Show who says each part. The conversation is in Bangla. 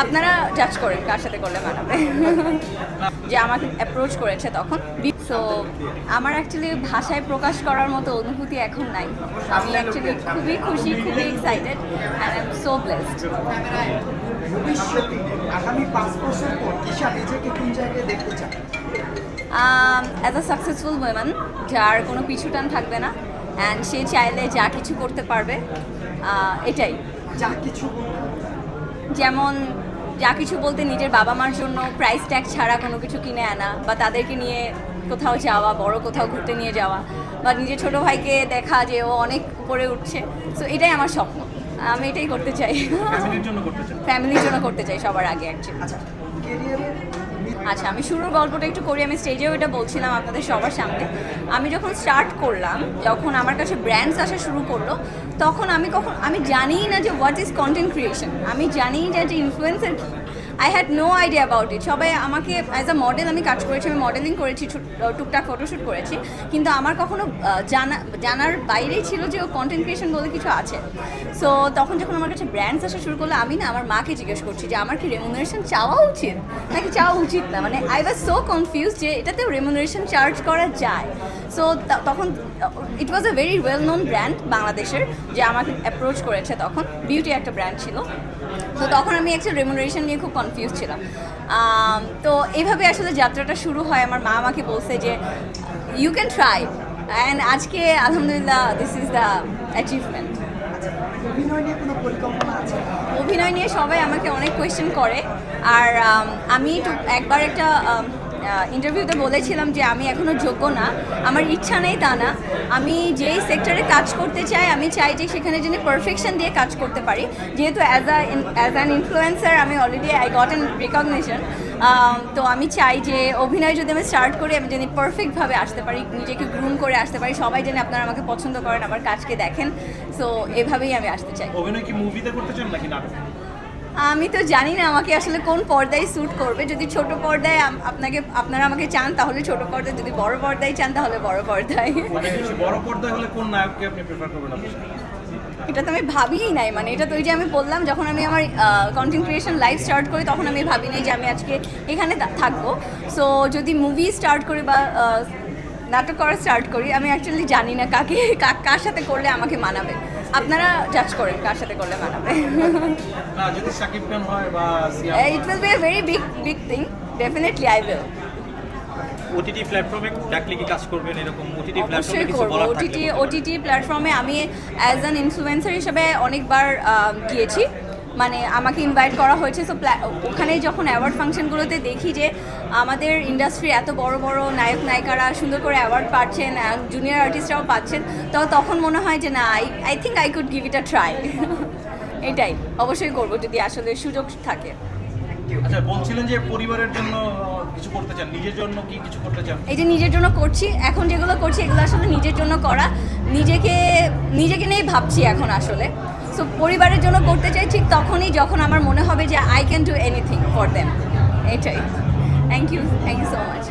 Speaker 1: আপনারা জাজ করেন কার সাথে করলে মানাবে যে আমাকে অ্যাপ্রোচ করেছে তখন। সো আমার অ্যাকচুয়ালি ভাষায় প্রকাশ করার মতো অনুভূতি এখন নাই। আমি অ্যাকচুয়ালি খুবই খুশি খুবই excited and I am so blessed
Speaker 2: আগামী পাঁচ বছর পর ঈশা নিজেকে কোন জায়গায় দেখতে চান?
Speaker 1: অ্যাজ আ সাকসেসফুল উইমেন যার কোনো পিছুটান থাকবে না অ্যান্ড সে চাইলে যা কিছু করতে পারবে এটাই।
Speaker 2: যা কিছু
Speaker 1: যেমন যা কিছু বলতে নিজের বাবা মার জন্য প্রাইস ট্যাগ ছাড়া কোনো কিছু কিনে আনা বা তাদেরকে নিয়ে কোথাও যাওয়া বড় কোথাও ঘুরতে নিয়ে যাওয়া বা নিজের ছোট ভাইকে দেখা যে ও অনেক উপরে উঠছে। সো এটাই আমার স্বপ্ন। আমি এটাই করতে চাই।
Speaker 3: ফ্যামিলির জন্য করতে
Speaker 1: ফ্যামিলির জন্য করতে চাই সবার আগে অ্যাকচুয়ালি
Speaker 2: আচ্ছা
Speaker 1: আমি শুরুর গল্পটা একটু করি, আমি স্টেজেও এটা বলছিলাম আপনাদের সবার সামনে। আমি যখন স্টার্ট করলাম, যখন আমার কাছে ব্র্যান্ডস আসা শুরু করল, তখন আমি কখন আমি জানিই না যে হোয়াট ইজ কন্টেন্ট ক্রিয়েশন আমি জানিই না যে ইনফ্লুয়েন্সার কি। I had no idea about it সবাই আমাকে অ্যাজ আ মডেল আমি কাজ করেছি, আমি মডেলিং করেছি টুকটাক ফটোশ্যুট করেছি। কিন্তু আমার কখনো জানা, জানার বাইরেই ছিল যে ও কন্টেন্ট ক্রিয়েশন বলে কিছু আছে। সো তখন যখন আমার কাছে ব্র্যান্ডস আসা শুরু করল, আমি না আমার মাকে জিজ্ঞেস করছি যে, আমার কি রেমুনারেশন চাওয়া উচিত? নাকি চাওয়া উচিত না? মানে আই ওয়াজ সো কনফিউজ যে, এটাতেও রেমুনারেশন চার্জ করা যায়। সো তখন it was a very well known brand বাংলাদেশের, যে আমাকে অ্যাপ্রোচ করেছে তখন। বিউটি একটা ব্র্যান্ড ছিল। তো তখন আমি একটা রেমুনারেশন নিয়ে খুব ছিলাম। তো এইভাবে আসলে যাত্রাটা শুরু হয়। আমার মা আমাকে বলছে যে ইউ ক্যান ট্রাই অ্যান্ড আজকে আলহামদুলিল্লাহ দিস ইজ দ্য অ্যাচিভমেন্ট
Speaker 2: অভিনয় নিয়ে কোনো পরিকল্পনা আছে?
Speaker 1: অভিনয় নিয়ে সবাই আমাকে অনেক কোয়েশ্চেন করে। আর আমি একবার একটা ইন্টারভিউতে বলেছিলাম যে আমি এখনও যোগ্য না। আমার ইচ্ছা নেই তা না। আমি যেই সেক্টরে কাজ করতে চাই, আমি চাই যে সেখানে যেন পারফেকশন দিয়ে কাজ করতে পারি। যেহেতু as a as an influencer আমি already I got an recognition তো আমি চাই যে অভিনয় যদি আমি স্টার্ট করি, আমি যেন পারফেক্টভাবে আসতে পারি, নিজেকে গ্রুম করে আসতে পারি। সবাই যেন আপনারা আমাকে পছন্দ করেন, আমার কাজকে দেখেন। সো এভাবেই আমি আসতে চাই।
Speaker 3: অভিনয় কি মুভিতে করতে চান নাকি নাটক?
Speaker 1: আমি তো জানি না আমাকে আসলে কোন পর্দায় স্যুট করবে। যদি ছোট পর্দায় আপনাকে আপনারা আমাকে চান তাহলে ছোট পর্দায়। যদি বড় পর্দায় চান তাহলে বড় পর্দায়।
Speaker 3: মানে বড় পর্দায় হলে কোন নায়ককে আপনি প্রেফার করবেন
Speaker 1: এটা তো আমি ভাবিই নাই মানে এটা তো ওই যে আমি বললাম যখন আমি আমার কন্টেন্ট ক্রিয়েশন লাইফ স্টার্ট করি তখন আমি ভাবি নাই যে আমি আজকে এখানে থাকব। সো যদি মুভি স্টার্ট করি বা নাটক করা স্টার্ট করি। আমি অ্যাকচুয়ালি জানি না কাকে কার সাথে করলে আমাকে মানাবে। আপনারা জাজ করেন কার সাথে করলে মানাবে।
Speaker 3: যদি সাকিব খান হয় বা
Speaker 1: it will be a very big big thing definitely I will
Speaker 4: OTT প্ল্যাটফর্মে ডাকলে কি কাজ করবেন এরকম? ওটিটি প্ল্যাটফর্মে কিছু বলার
Speaker 1: ওটিটি ওটিটি প্ল্যাটফর্মে আমি অ্যাজ অ্যান ইনফ্লুয়েন্সার হিসেবে অনেকবার গিয়েছি। মানে আমাকে ইনভাইট করা হয়েছে সো ওখানে যখন অ্যাওয়ার্ড ফাংশনগুলোতে দেখি যে আমাদের ইন্ডাস্ট্রির এত বড় বড় নায়ক, নায়িকারা সুন্দর করে অ্যাওয়ার্ড পাচ্ছেন জুনিয়র আর্টিস্টরাও পাচ্ছেন, তো তখন মনে হয় যে না I I think I could give it a try এটাই, অবশ্যই করব যদি আসলে সুযোগ থাকে।
Speaker 3: আচ্ছা বলছিলেন যে পরিবারের জন্য কিছু করতে চান। নিজের জন্য কি কিছু করতে চান?
Speaker 1: এই যে নিজের জন্য করছি এখন যেগুলো করছি এগুলো আসলে নিজের জন্য করা। নিজেকে নিজেকে নিয়েই ভাবছি এখন আসলে। সো পরিবারের জন্য করতে চাই ঠিক তখনই যখন আমার মনে হবে যে I can do anything for them এটাই। Thank you thank you so much